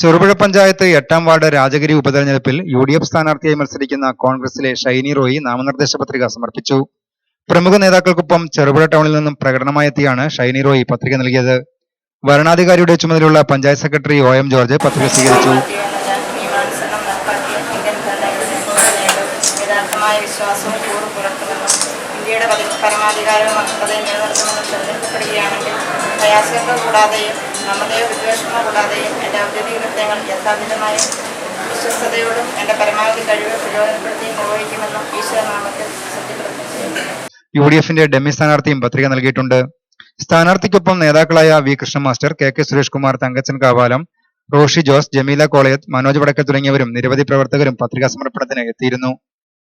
ചെറുപുഴ പഞ്ചായത്ത് എട്ടാം വാർഡ് രാജഗിരി ഉപതെരഞ്ഞെടുപ്പിൽ U D F സ്ഥാനാർത്ഥിയായി മത്സരിക്കുന്ന കോൺഗ്രസിലെ ഷൈനി റോയി നാമനിർദ്ദേശ പത്രിക സമർപ്പിച്ചു. പ്രമുഖ നേതാക്കൾക്കൊപ്പം ചെറുപുഴ ടൗണിൽ നിന്നും പ്രകടനമായെത്തിയാണ് ഷൈനി റോയി പത്രിക നൽകിയത്. വരണാധികാരിയുടെ ചുമതലയുള്ള panchayat secretary O M George പത്രിക സ്വീകരിച്ചു. ഇന്ത്യയുടെ പരമാധികാരവും നിലനിർത്തുമെന്നും പ്രയാസങ്ങൾ കൂടാതെയും നമ്മുടെ വിദ്വേഷങ്ങൾ കൂടാതെയും എന്റെ ഔദ്യോഗിക കൃത്യങ്ങൾ യഥാവിധമായും വിശ്വസ്തയോടും എന്റെ പരമാവധി കഴിവ് പ്രയോജനപ്പെടുത്തി നിർവഹിക്കുമെന്നും ഈശ്വരനാമത്തിൽ യു ഡി എഫിന്റെ ഡെമ്മി സ്ഥാനാർത്ഥിയും പത്രിക നൽകിയിട്ടുണ്ട്. സ്ഥാനാർത്ഥിക്കൊപ്പം നേതാക്കളായ V Krishna master K K Suresh Kumar Thankachan Kavalam Roshi Jose Jameela Kolayath Manoj Vadakkal തുടങ്ങിയവരും നിരവധി പ്രവർത്തകരും പത്രികാ സമർപ്പണത്തിന് എത്തിയിരുന്നു.